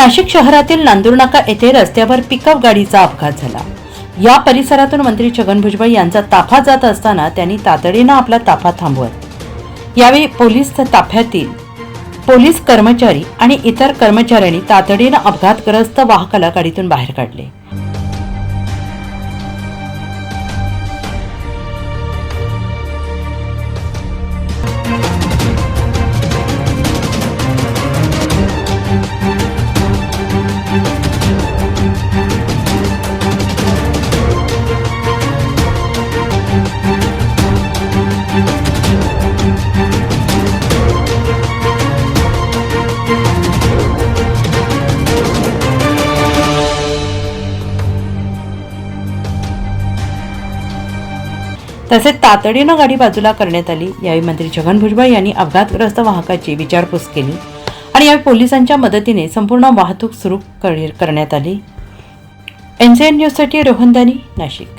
नाशिक शहरातील नांदूरनाका येथे रस्त्यावर पिकअप गाडीचा अपघात झाला. या परिसरातून मंत्री छगन भुजबळ यांचा ताफा जात असताना त्यांनी तातडीनं आपला ताफा थांबवत. यावेळी पोलीस ताफ्यातील पोलीस कर्मचारी आणि इतर कर्मचाऱ्यांनी तातडीनं अपघातग्रस्त वाहकाला गाडीतून बाहेर काढले. तसेच तातडीनं गाडी बाजूला करण्यात आली. यावेळी मंत्री छगन भुजबळ यांनी अपघातग्रस्त वाहकाची विचारपूस केली आणि यावेळी पोलिसांच्या मदतीने संपूर्ण वाहतूक सुरू कर- करण्यात आली. एन जे न्यूजसाठी रोहनदानी नाशिक.